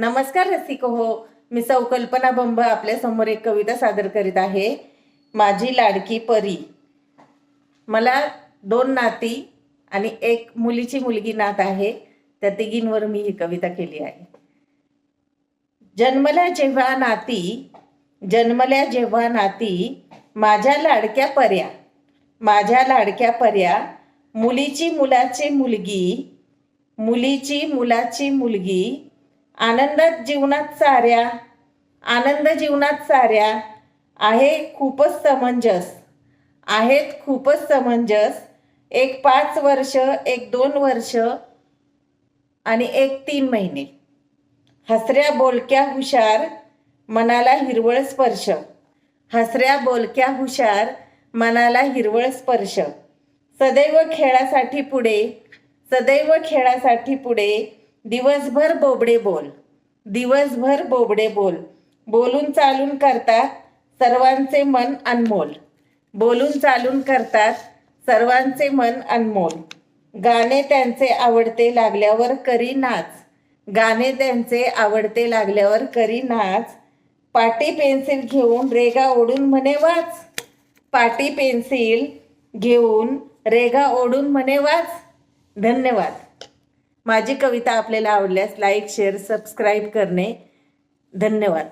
नमस्कार रसिक हो. मी सौ कल्पना बंब आपल्यासमोर एक कविता सादर करीत आहे. माझी लाडकी परी. मला दोन नाती आणि एक मुलीची मुलगी नात आहे. त्या तिघींवर मी ही कविता केली आहे. जन्मल्या जेव्हा नाती जन्मल्या जेव्हा नाती माझ्या लाडक्या पर्या माझ्या लाडक्या पर्या मुलीची मुलाची मुलगी मुलीची मुलाची मुलगी आनंदात जीवनात साऱ्या आनंद जीवनात साऱ्या आहे खूपच समंजस आहेत खूपच समंजस. एक पाच वर्ष एक दोन वर्ष आणि एक तीन महिने. हसऱ्या बोलक्या हुशार मनाला हिरवळ स्पर्श. हसऱ्या बोलक्या हुशार मनाला हिरवळ स्पर्श. सदैव खेळासाठी पुढे सदैव खेळासाठी पुढे दिवसभर बोबडे बोल. दिवसभर बोबडे बोल. बोलून चालून करतात सर्वांचे मन अनमोल. बोलून चालून करतात सर्वांचे मन अनमोल. गाणे त्यांचे आवडते लागल्यावर करी नाच. गाणे त्यांचे आवडते लागल्यावर करी नाच. पाटी पेन्सिल घेऊन रेगा ओढून म्हणे वाच. पाटी पेन्सिल घेऊन रेगा ओढून म्हणे वाच. धन्यवाद. माझी कविता आपल्याला आवडल्यास लाईक शेअर सबस्क्राईब करणे. धन्यवाद.